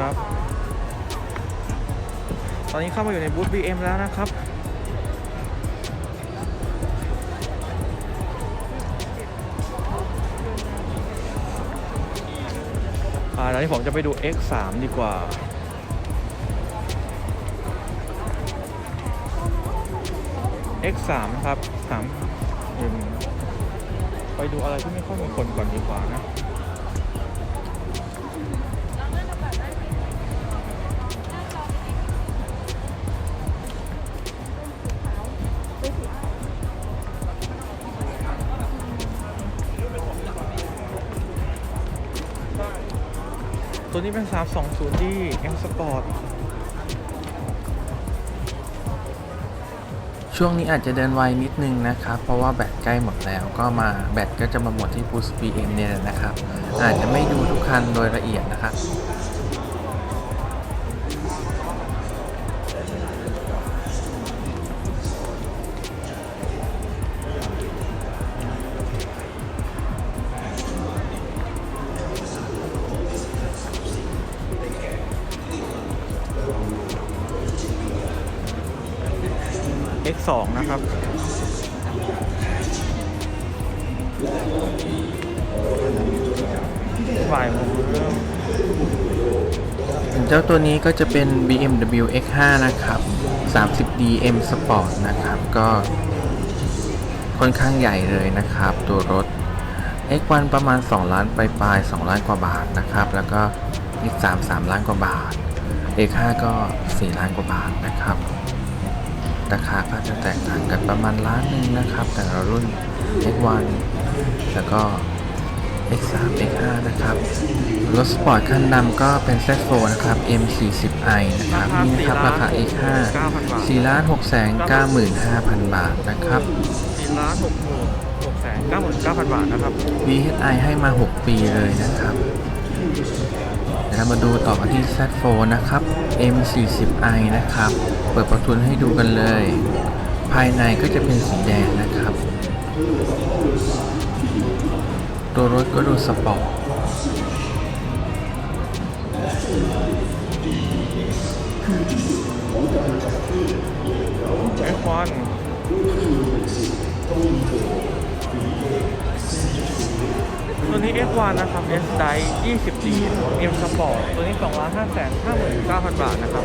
นโน้นครับ ตอนนี้เข้ามาอยู่ในบูธ BM แล้วนะครับ อ่าตอนนี้ผมจะไปดู X3 ดีกว่า X3 นะครับ3อืมไปดูอะไรที่ไม่ค่อยมีคนก่อนดีกว่านะ ตัวนี้เป็น 320D M Sport ช่วงนี้อาจจะเดินไวนิดนึงนะครับ เพราะว่าแบตใกล้หมดแล้วก็มาแบตก็จะมาหมดที่ Boost BM เนี่ยนะครับ อาจจะไม่ดูทุกคันโดยละเอียดนะครับ X2 นะครับบ่ายโมงเริ่มเจ้าตัวนี้ก็จะเป็น BMW X5 นะครับ 30D M Sport นะครับ ก็ค่อนข้างใหญ่เลยนะครับ ตัวรถ X1 ประมาณ 2 ล้านปลายปลาย2ล้านกว่าบาทนะครับ แล้วก็ X3 3ล้านกว่าบาท X5 ก็ 4 ล้านกว่าบาทนะครับ ราคาก็จะแตกต่างกันประมาณล้านหนึ่งนะครับ แต่ละรุ่น X1 แล้วก็ X3 X5 นะครับ รถสปอร์ตคันนำก็เป็น Z4 นะครับ M40i นะครับ นี่นะครับ ราคา X5 4ล้าน6แสน95,000 บาทนะครับ4ล้าน6หมื่น6แสน99,000 บาทนะครับ VHI ให้มา 6 ปีเลยนะครับเดี๋ยวเรามาดูต่อกันที่ Z4 นะครับ M40i นะครับ เปิดประทุนให้ดูกันเลย ภายในก็จะเป็นสีแดงนะครับ ตัวรถก็ดูสปอร์ต F1 ตัวนี้ F1 นะครับ S Drive 20D M Sport ตัวนี้2ล้าน5แสน59,000 บาทนะครับ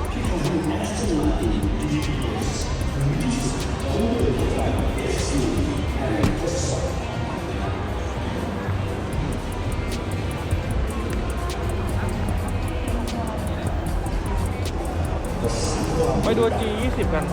ไปดู G20 กัน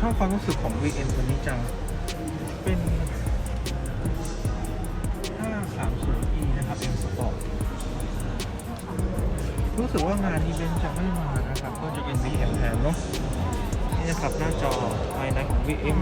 ชอบความรู้สึกของ VN ตัวนี้จัง เป็น 530e นะครับ M Sport รู้สึกว่างานนี้เป็นจะไม่มานะครับ ก็จะเป็น VM แทนเนาะนี่นะครับหน้าจอภายในของ VM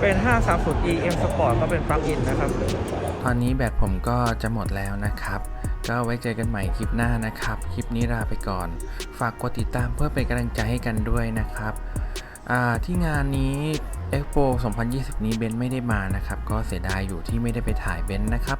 เป็น 530 EM Sport ก็เป็นปลั๊กอินนะครับ ตอนนี้แบตผมก็จะหมดแล้วนะครับ ก็ไว้เจอกันใหม่คลิปหน้านะครับ คลิปนี้ลาไปก่อน ฝากกดติดตามเพื่อเป็นกำลังใจให้กันด้วยนะครับที่งานนี้ Expo 2020 นี้เบนไม่ได้มานะครับ ก็เสียดายอยู่ที่ไม่ได้ไปถ่ายเบนนะครับ